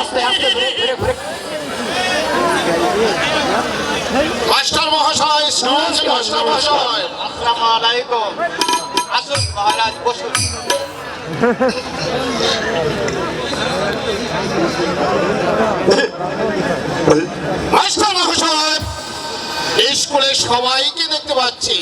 আস্তে আস্তে ঘুরে ঘুরে ঘুরে মাস্টার মহাশয় সমাজ মাস্টার মহাশয় আসসালামু আলাইকুম আসুন মহারাজ বসুন সবাইকে দেখতে পাচ্ছি।